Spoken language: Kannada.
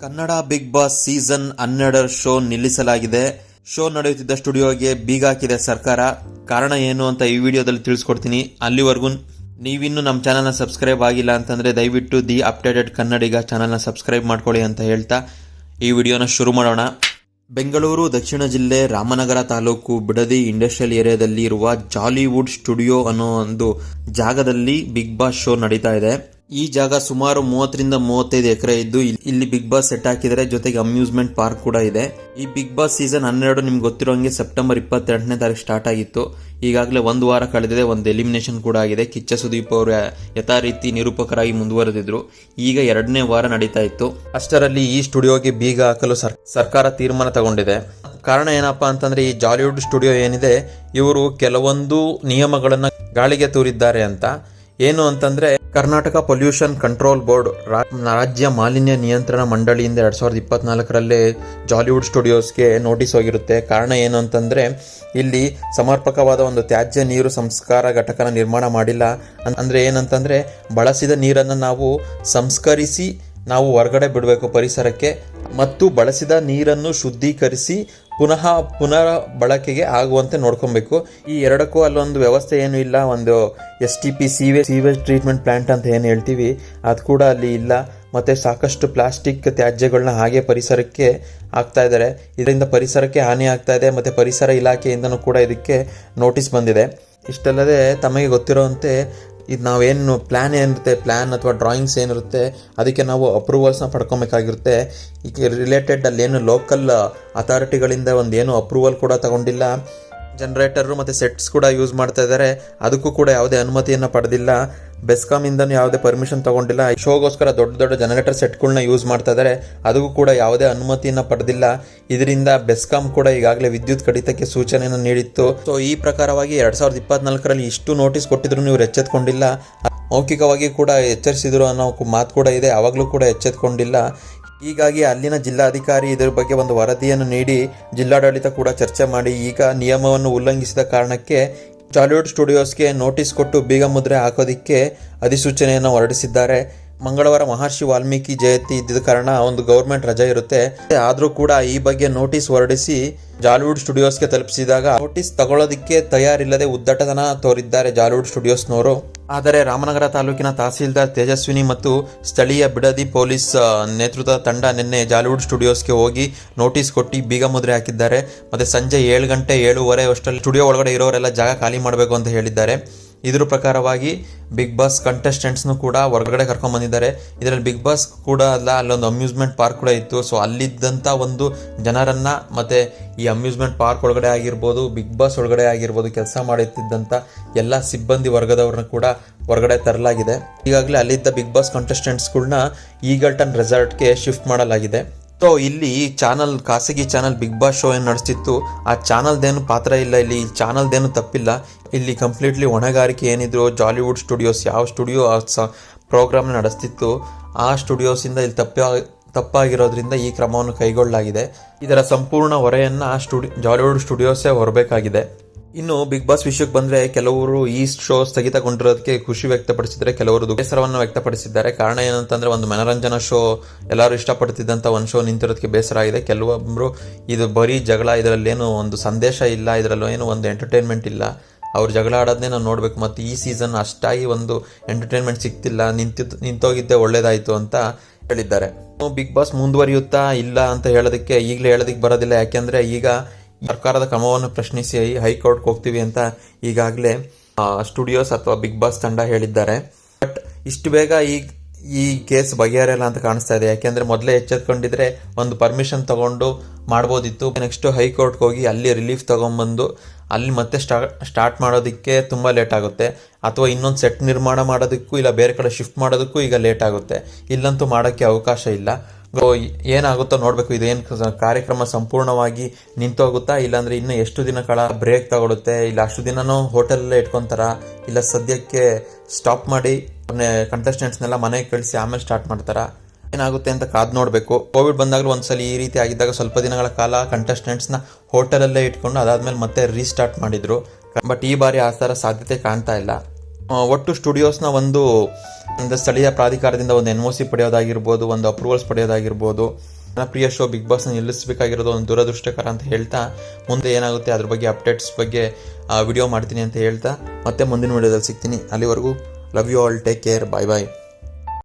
ಕನ್ನಡ ಬಿಗ್ ಬಾಸ್ ಸೀಸನ್ ಹನ್ನೆರಡರ ಶೋ ನಿಲ್ಲಿಸಲಾಗಿದೆ. ಶೋ ನಡೆಯುತ್ತಿದ್ದ ಸ್ಟುಡಿಯೋಗೆ ಬೀಗ ಹಾಕಿದೆ ಸರ್ಕಾರ. ಕಾರಣ ಏನು ಅಂತ ಈ ವಿಡಿಯೋದಲ್ಲಿ ತಿಳಿಸ್ಕೊಡ್ತೀನಿ. ಅಲ್ಲಿವರೆಗೂ ನೀವಿನ್ನೂ ನಮ್ಮ ಚಾನಲ್ನ ಸಬ್ಸ್ಕ್ರೈಬ್ ಆಗಿಲ್ಲ ಅಂತಂದರೆ ದಯವಿಟ್ಟು ದಿ ಅಪ್ಡೇಟೆಡ್ ಕನ್ನಡಿಗ ಚಾನಲ್ನ ಸಬ್ಸ್ಕ್ರೈಬ್ ಮಾಡ್ಕೊಳ್ಳಿ ಅಂತ ಹೇಳ್ತಾ ಈ ವಿಡಿಯೋನ ಶುರು ಮಾಡೋಣ. ಬೆಂಗಳೂರು, ದಕ್ಷಿಣ ಜಿಲ್ಲೆ, ರಾಮನಗರ ತಾಲೂಕು, ಬಿಡದಿ ಇಂಡಸ್ಟ್ರಿಯಲ್ ಏರಿಯಾದಲ್ಲಿ ಇರುವ ಜಾಲಿವುಡ್ ಸ್ಟುಡಿಯೋ ಅನ್ನೋ ಒಂದು ಜಾಗದಲ್ಲಿ ಬಿಗ್ ಬಾಸ್ ಶೋ ನಡೀತಾ ಇದೆ. ಈ ಜಾಗ ಸುಮಾರು ಮೂವತ್ತರಿಂದ ಮೂವತ್ತೈದು ಎಕರೆ ಇದ್ದು ಇಲ್- ಇಲ್ಲಿ ಬಿಗ್ ಬಾಸ್ ಸೆಟ್ ಹಾಕಿದರೆ ಜೊತೆಗೆ ಅಮ್ಯೂಸ್ಮೆಂಟ್ ಪಾರ್ಕ್ ಕೂಡ ಇದೆ. ಈ ಬಿಗ್ ಬಾಸ್ ಸೀಸನ್ ಹನ್ನೆರಡು ನಿಮ್ಗೆ ಗೊತ್ತಿರೋಂಗೆ ಸೆಪ್ಟೆಂಬರ್ ಇಪ್ಪತ್ತೆರಡನೇ ತಾರೀಕು ಸ್ಟಾರ್ಟ್ ಆಗಿತ್ತು. ಈಗಾಗಲೇ ಒಂದು ವಾರ ಕಳೆದಿದೆ, ಒಂದು ಎಲಿಮಿನೇಷನ್ ಕೂಡ ಆಗಿದೆ. ಕಿಚ್ಚ ಸುದೀಪ್ ಅವರು ಯಥಾ ರೀತಿ ನಿರೂಪಕರಾಗಿ ಮುಂದುವರೆದಿದ್ರು. ಈಗ ಎರಡನೇ ವಾರ ನಡೀತಾ ಇತ್ತು. ಅಷ್ಟರಲ್ಲಿ ಈ ಸ್ಟುಡಿಯೋಗೆ ಬೀಗ ಹಾಕಲು ಸರ್- ಸರ್ಕಾರ ತೀರ್ಮಾನ ತಗೊಂಡಿದೆ. ಕಾರಣ ಏನಪ್ಪಾ ಅಂತಂದ್ರೆ ಈ ಜಾಲಿವುಡ್ ಸ್ಟುಡಿಯೋ ಏನಿದೆ, ಇವರು ಕೆಲವೊಂದು ನಿಯಮಗಳನ್ನ ಗಾಳಿಗೆ ತೂರಿದ್ದಾರೆ ಅಂತ. ಏನು ಅಂತಂದ್ರೆ ಕರ್ನಾಟಕ ಪೊಲ್ಯೂಷನ್ ಕಂಟ್ರೋಲ್ ಬೋರ್ಡ್ ರಾಜ್ಯ ಮಾಲಿನ್ಯ ನಿಯಂತ್ರಣ ಮಂಡಳಿಯಿಂದ ಎರಡು ಸಾವಿರದ ಇಪ್ಪತ್ನಾಲ್ಕರಲ್ಲೇ ಜಾಲಿವುಡ್ ಸ್ಟುಡಿಯೋಸ್ಗೆ ನೋಟಿಸ್ ಹೋಗಿರುತ್ತೆ. ಕಾರಣ ಏನು ಅಂತಂದರೆ, ಇಲ್ಲಿ ಸಮರ್ಪಕವಾದ ಒಂದು ತ್ಯಾಜ್ಯ ನೀರು ಸಂಸ್ಕಾರ ಘಟಕನ ನಿರ್ಮಾಣ ಮಾಡಿಲ್ಲ. ಅಂದರೆ ಏನಂತಂದ್ರೆ, ಬಳಸಿದ ನೀರನ್ನು ನಾವು ಸಂಸ್ಕರಿಸಿ ನಾವು ಹೊರಗಡೆ ಬಿಡಬೇಕು ಪರಿಸರಕ್ಕೆ ಮತ್ತು ಬಳಸಿದ ನೀರನ್ನು ಶುದ್ಧೀಕರಿಸಿ ಪುನಃ ಪುನರ್ ಬಳಕೆಗೆ ಆಗುವಂತೆ ನೋಡ್ಕೊಬೇಕು. ಈ ಎರಡಕ್ಕೂ ಅಲ್ಲೊಂದು ವ್ಯವಸ್ಥೆ ಏನು ಇಲ್ಲ, ಒಂದು S T P sewage sewage treatment plant ಅಂತ ಏನು ಹೇಳ್ತೀವಿ, ಅದು ಕೂಡ ಅಲ್ಲಿ ಇಲ್ಲ. ಮತ್ತೆ ಸಾಕಷ್ಟು ಪ್ಲಾಸ್ಟಿಕ್ ತ್ಯಾಜ್ಯಗಳನ್ನ ಹಾಗೆ ಪರಿಸರಕ್ಕೆ ಹಾಕ್ತಾ ಇದ್ದಾರೆ. ಇದರಿಂದ ಪರಿಸರಕ್ಕೆ ಹಾನಿ ಆಗ್ತಾ ಇದೆ, ಮತ್ತೆ ಪರಿಸರ ಇಲಾಖೆಯಿಂದನೂ ಕೂಡ ಇದಕ್ಕೆ ನೋಟಿಸ್ ಬಂದಿದೆ. ಇಷ್ಟಲ್ಲದೆ ತಮಗೆ ಗೊತ್ತಿರುವಂತೆ ಇದು ನಾವೇನು ಪ್ಲ್ಯಾನ್ ಏನಿರುತ್ತೆ ಪ್ಲ್ಯಾನ್ ಅಥವಾ ಡ್ರಾಯಿಂಗ್ಸ್ ಏನಿರುತ್ತೆ, ಅದಕ್ಕೆ ನಾವು ಅಪ್ರೂವಲ್ಸ್ನ ಪಡ್ಕೊಬೇಕಾಗಿರುತ್ತೆ. ಈಗ ರಿಲೇಟೆಡ್ ಏನು ಲೋಕಲ್ ಅಥಾರಿಟಿಗಳಿಂದ ಒಂದು ಏನು ಅಪ್ರೂವಲ್ ಕೂಡ ತಗೊಂಡಿಲ್ಲ. ಜನರೇಟರ್ ಮತ್ತು ಸೆಟ್ಸ್ ಕೂಡ ಯೂಸ್ ಮಾಡ್ತಾ ಇದ್ದಾರೆ ಅದಕ್ಕೂ ಕೂಡ ಯಾವುದೇ ಅನುಮತಿಯನ್ನು ಪಡೆದಿಲ್ಲ. ಬೆಸ್ಕಾಮಿಂದನೂ ಯಾವುದೇ ಪರ್ಮಿಷನ್ ತಗೊಂಡಿಲ್ಲ. ಶೋಗೋಸ್ಕರ ದೊಡ್ಡ ದೊಡ್ಡ ಜನರೇಟರ್ ಸೆಟ್ಗಳನ್ನ ಯೂಸ್ ಮಾಡ್ತಾ ಇದ್ದಾರೆ ಅದಕ್ಕೂ ಕೂಡ ಯಾವುದೇ ಅನುಮತಿಯನ್ನು ಪಡೆದಿಲ್ಲ. ಇದರಿಂದ ಬೆಸ್ಕಾಂ ಕೂಡ ಈಗಾಗಲೇ ವಿದ್ಯುತ್ ಕಡಿತಕ್ಕೆ ಸೂಚನೆಯನ್ನು ನೀಡಿತ್ತು. ಸೊ ಈ ಪ್ರಕಾರವಾಗಿ ಎರಡ್ ಸಾವಿರದ ಇಪ್ಪತ್ನಾಲ್ಕರಲ್ಲಿ ಇಷ್ಟು ನೋಟಿಸ್ ಕೊಟ್ಟಿದ್ರು ನೀವು ಎಚ್ಚೆತ್ಕೊಂಡಿಲ್ಲ. ಮೌಖಿಕವಾಗಿ ಕೂಡ ಎಚ್ಚರಿಸಿದ್ರು ಅನ್ನೋ ಮಾತು ಕೂಡ ಇದೆ. ಆವಾಗಲೂ ಕೂಡ ಎಚ್ಚೆತ್ಕೊಂಡಿಲ್ಲ. ಹೀಗಾಗಿ ಅಲ್ಲಿನ ಜಿಲ್ಲಾಧಿಕಾರಿ ಇದರ ಬಗ್ಗೆ ಒಂದು ವರದಿಯನ್ನು ನೀಡಿ ಜಿಲ್ಲಾಡಳಿತ ಕೂಡ ಚರ್ಚೆ ಮಾಡಿ, ಈಗ ನಿಯಮವನ್ನು ಉಲ್ಲಂಘಿಸಿದ ಕಾರಣಕ್ಕೆ ಟಾಲಿವುಡ್ ಸ್ಟುಡಿಯೋಸ್ಗೆ ನೋಟಿಸ್ ಕೊಟ್ಟು ಬೀಗ ಮುದ್ರೆ ಹಾಕೋದಿಕ್ಕೆ ಅಧಿಸೂಚನೆಯನ್ನು ಹೊರಡಿಸಿದ್ದಾರೆ. ಮಂಗಳವಾರ ಮಹರ್ಷಿ ವಾಲ್ಮೀಕಿ ಜಯಂತಿ ಇದ್ದಿದ ಕಾರಣ ಒಂದು ಗೌರ್ಮೆಂಟ್ ರಜೆ ಇರುತ್ತೆ. ಆದರೂ ಕೂಡ ಈ ಬಗ್ಗೆ ನೋಟಿಸ್ ಹೊರಡಿಸಿ ಜಾಲಿವುಡ್ ಸ್ಟುಡಿಯೋಸ್ಗೆ ತಲುಪಿಸಿದಾಗ ನೋಟಿಸ್ ತಗೊಳ್ಳೋದಕ್ಕೆ ತಯಾರಿಲ್ಲದೆ ಉದ್ದಟತನ ತೋರಿದ್ದಾರೆ ಜಾಲಿವುಡ್ ಸ್ಟುಡಿಯೋಸ್ನವರು ಆದರೆ ರಾಮನಗರ ತಾಲೂಕಿನ ತಹಸೀಲ್ದಾರ್ ತೇಜಸ್ವಿನಿ ಮತ್ತು ಸ್ಥಳೀಯ ಬಿಡದಿ ಪೊಲೀಸ್ ನೇತೃತ್ವದ ತಂಡ ನಿನ್ನೆ ಜಾಲಿವುಡ್ ಸ್ಟುಡಿಯೋಸ್ಗೆ ಹೋಗಿ ನೋಟಿಸ್ ಕೊಟ್ಟು ಬೀಗ ಮುದ್ರೆ ಹಾಕಿದ್ದಾರೆ. ಮತ್ತೆ ಸಂಜೆ ಏಳು ಗಂಟೆ ಏಳುವರೆ ಅಷ್ಟರಲ್ಲಿ ಸ್ಟುಡಿಯೋ ಒಳಗಡೆ ಇರೋರೆಲ್ಲ ಜಾಗ ಖಾಲಿ ಮಾಡಬೇಕು ಅಂತ ಹೇಳಿದ್ದಾರೆ. ಇದ್ರ ಪ್ರಕಾರವಾಗಿ ಬಿಗ್ ಬಾಸ್ ಕಂಟೆಸ್ಟೆಂಟ್ಸ್ನು ಕೂಡ ಹೊರಗಡೆ ಕರ್ಕೊಂಡು ಬಂದಿದ್ದಾರೆ. ಇದರಲ್ಲಿ ಬಿಗ್ ಬಾಸ್ ಕೂಡ ಅಲ್ಲ, ಅಲ್ಲೊಂದು ಅಮ್ಯೂಸ್ಮೆಂಟ್ ಪಾರ್ಕ್ ಕೂಡ ಇತ್ತು. ಸೊ ಅಲ್ಲಿದ್ದಂಥ ಒಂದು ಜನರನ್ನ ಮತ್ತೆ ಈ ಅಮ್ಯೂಸ್ಮೆಂಟ್ ಪಾರ್ಕ್ ಒಳಗಡೆ ಆಗಿರ್ಬೋದು ಬಿಗ್ ಬಾಸ್ ಒಳಗಡೆ ಆಗಿರ್ಬೋದು ಕೆಲಸ ಮಾಡುತ್ತಿದ್ದಂಥ ಎಲ್ಲ ಸಿಬ್ಬಂದಿ ವರ್ಗದವ್ರನ್ನ ಕೂಡ ಹೊರಗಡೆ ತರಲಾಗಿದೆ. ಈಗಾಗಲೇ ಅಲ್ಲಿದ್ದ ಬಿಗ್ ಬಾಸ್ ಕಂಟೆಸ್ಟೆಂಟ್ಸ್ಗಳನ್ನ ಈಗಲ್ಟನ್ ರೆಸಾರ್ಟ್ಗೆ ಶಿಫ್ಟ್ ಮಾಡಲಾಗಿದೆ. ಸೊ ಇಲ್ಲಿ ಚಾನಲ್, ಖಾಸಗಿ ಚಾನಲ್ ಬಿಗ್ ಬಾಸ್ ಶೋ ಏನು ನಡೆಸ್ತಿತ್ತು, ಆ ಚಾನಲ್ದೇನು ಪಾತ್ರ ಇಲ್ಲ, ಇಲ್ಲಿ ಚಾನಲ್ದೇನು ತಪ್ಪಿಲ್ಲ. ಇಲ್ಲಿ ಕಂಪ್ಲೀಟ್ಲಿ ಹೊಣೆಗಾರಿಕೆ ಏನಿದ್ರು ಜಾಲಿವುಡ್ ಸ್ಟುಡಿಯೋಸ್ ಯಾವ ಸ್ಟುಡಿಯೋ ಆ ಸ ಪ್ರೋಗ್ರಾಮ್ ನಡೆಸ್ತಿತ್ತು, ಆ ಸ್ಟುಡಿಯೋಸಿಂದ ಇಲ್ಲಿ ತಪ್ಪ ತಪ್ಪಾಗಿರೋದ್ರಿಂದ ಈ ಕ್ರಮವನ್ನು ಕೈಗೊಳ್ಳಲಾಗಿದೆ. ಇದರ ಸಂಪೂರ್ಣ ಹೊರೆಯನ್ನು ಸ್ಟುಡಿ ಜಾಲಿವುಡ್ ಸ್ಟುಡಿಯೋಸೇ ಹೊರಬೇಕಾಗಿದೆ. ಇನ್ನು ಬಿಗ್ ಬಾಸ್ ವಿಷಯಕ್ಕೆ ಬಂದ್ರೆ ಕೆಲವರು ಈ ಶೋ ಸ್ಥಗಿತಗೊಂಡಿರೋದಕ್ಕೆ ಖುಷಿ ವ್ಯಕ್ತಪಡಿಸಿದ್ರೆ ಕೆಲವರು ಬೇಸರವನ್ನು ವ್ಯಕ್ತಪಡಿಸಿದ್ದಾರೆ. ಕಾರಣ ಏನಂತಂದ್ರೆ ಒಂದು ಮನರಂಜನಾ ಶೋ ಎಲ್ಲರೂ ಇಷ್ಟಪಡ್ತಿದ್ದಂಥ ಒಂದು ಶೋ ನಿಂತಿರೋದಕ್ಕೆ ಬೇಸರ ಆಗಿದೆ. ಕೆಲವೊಬ್ಬರು ಇದು ಬರೀ ಜಗಳ, ಇದರಲ್ಲೇನು ಒಂದು ಸಂದೇಶ ಇಲ್ಲ ಇದರಲ್ಲೂ ಏನು ಒಂದು ಎಂಟರ್ಟೈನ್ಮೆಂಟ್ ಇಲ್ಲ. ಅವ್ರು ಜಗಳ ಆಡೋದನ್ನೇ ನಾವು ನೋಡ್ಬೇಕು, ಮತ್ತು ಈ ಸೀಸನ್ ಅಷ್ಟಾಗಿ ಒಂದು ಎಂಟರ್ಟೈನ್ಮೆಂಟ್ ಸಿಗ್ತಿಲ್ಲ ನಿಂತಿದ್ದು ನಿಂತೋಗಿದ್ದೆ ಒಳ್ಳೇದಾಯಿತು ಅಂತ ಹೇಳಿದ್ದಾರೆ. ಬಿಗ್ ಬಾಸ್ ಮುಂದುವರಿಯುತ್ತಾ ಇಲ್ಲ ಅಂತ ಹೇಳೋದಕ್ಕೆ, ಈಗಲೇ ಹೇಳೋದಕ್ಕೆ ಬರೋದಿಲ್ಲ. ಯಾಕೆಂದರೆ ಈಗ ಸರ್ಕಾರದ ಕ್ರಮವನ್ನು ಪ್ರಶ್ನಿಸಿ ಹೈಕೋರ್ಟ್ಗೆ ಹೋಗ್ತೀವಿ ಅಂತ ಈಗಾಗಲೇ ಸ್ಟುಡಿಯೋಸ್ ಅಥವಾ ಬಿಗ್ ಬಾಸ್ ತಂಡ ಹೇಳಿದ್ದಾರೆ. ಬಟ್ ಇಷ್ಟು ಬೇಗ ಈ ಈ ಕೇಸ್ ಬಗೆಹರಿಯಲ್ಲ ಅಂತ ಕಾಣಿಸ್ತಾ ಇದೆ. ಯಾಕೆಂದ್ರೆ ಮೊದಲೇ ಎಚ್ಚೆತ್ಕೊಂಡಿದ್ರೆ ಒಂದು ಪರ್ಮಿಷನ್ ತಗೊಂಡು ಮಾಡ್ಬೋದಿತ್ತು. ನೆಕ್ಸ್ಟ್ ಹೈಕೋರ್ಟ್ಗೆ ಹೋಗಿ ಅಲ್ಲಿ ರಿಲೀಫ್ ತಗೊಂಡ್ಬಂದು ಅಲ್ಲಿ ಮತ್ತೆ ಸ್ಟಾರ್ಟ್ ಮಾಡೋದಕ್ಕೆ ತುಂಬ ಲೇಟ್ ಆಗುತ್ತೆ. ಅಥವಾ ಇನ್ನೊಂದು ಸೆಟ್ ನಿರ್ಮಾಣ ಮಾಡೋದಕ್ಕೂ ಇಲ್ಲ, ಬೇರೆ ಕಡೆ ಶಿಫ್ಟ್ ಮಾಡೋದಕ್ಕೂ ಈಗ ಲೇಟ್ ಆಗುತ್ತೆ. ಇಲ್ಲಂತೂ ಮಾಡೋಕ್ಕೆ ಅವಕಾಶ ಇಲ್ಲ. ಏನಾಗುತ್ತೋ ನೋಡಬೇಕು. ಇದೇನು ಕಾರ್ಯಕ್ರಮ ಸಂಪೂರ್ಣವಾಗಿ ನಿಂತೋಗುತ್ತಾ? ಇಲ್ಲಾಂದ್ರೆ ಇನ್ನು ಎಷ್ಟು ದಿನಗಳ ಬ್ರೇಕ್ ತಗೊಳುತ್ತೆ? ಇಲ್ಲ ಅಷ್ಟು ದಿನನೂ ಹೋಟೆಲಲ್ಲೇ ಇಟ್ಕೊಂತಾರ? ಇಲ್ಲ ಸದ್ಯಕ್ಕೆ ಸ್ಟಾಪ್ ಮಾಡಿ ಕಂಟೆಸ್ಟೆಂಟ್ಸ್ನೆಲ್ಲ ಮನೆಗೆ ಕಳಿಸಿ ಆಮೇಲೆ ಸ್ಟಾರ್ಟ್ ಮಾಡ್ತಾರ? ಏನಾಗುತ್ತೆ ಅಂತ ಕಾದ್ ನೋಡಬೇಕು. ಕೋವಿಡ್ ಬಂದಾಗಲೂ ಒಂದ್ಸಲ ಈ ರೀತಿ ಆಗಿದ್ದಾಗ ಸ್ವಲ್ಪ ದಿನಗಳ ಕಾಲ ಕಂಟೆಸ್ಟೆಂಟ್ಸ್ನ ಹೋಟೆಲಲ್ಲೇ ಇಟ್ಕೊಂಡು ಅದಾದ್ಮೇಲೆ ಮತ್ತೆ ರೀಸ್ಟಾರ್ಟ್ ಮಾಡಿದ್ರು. ಬಟ್ ಈ ಬಾರಿ ಆ ಥರ ಸಾಧ್ಯತೆ ಕಾಣ್ತಾ ಇಲ್ಲ. ಒಟ್ಟು ಸ್ಟುಡಿಯೋಸ್ನ ಒಂದು ಸ್ಥಳೀಯ ಪ್ರಾಧಿಕಾರದಿಂದ ಒಂದು ಎನ್ ಒ ಸಿ ಪಡೆಯೋದಾಗಿರ್ಬೋದು, ಒಂದು ಅಪ್ರೂವಲ್ಸ್ ಪಡೆಯೋದಾಗಿರ್ಬೋದು, ಜನಪ್ರಿಯ ಪ್ರಿಯ ಶೋ ಬಿಗ್ ಬಾಸ್ನ ನಿಲ್ಲಿಸಬೇಕಾಗಿರೋದು ಒಂದು ದುರದೃಷ್ಟಕರ ಅಂತ ಹೇಳ್ತಾ, ಮುಂದೆ ಏನಾಗುತ್ತೆ ಅದ್ರ ಬಗ್ಗೆ ಅಪ್ಡೇಟ್ಸ್ ಬಗ್ಗೆ ವಿಡಿಯೋ ಮಾಡ್ತೀನಿ ಅಂತ ಹೇಳ್ತಾ, ಮತ್ತೆ ಮುಂದಿನ ವಿಡಿಯೋದಲ್ಲಿ ಸಿಗ್ತೀನಿ. ಅಲ್ಲಿವರೆಗೂ love you all take care bye bye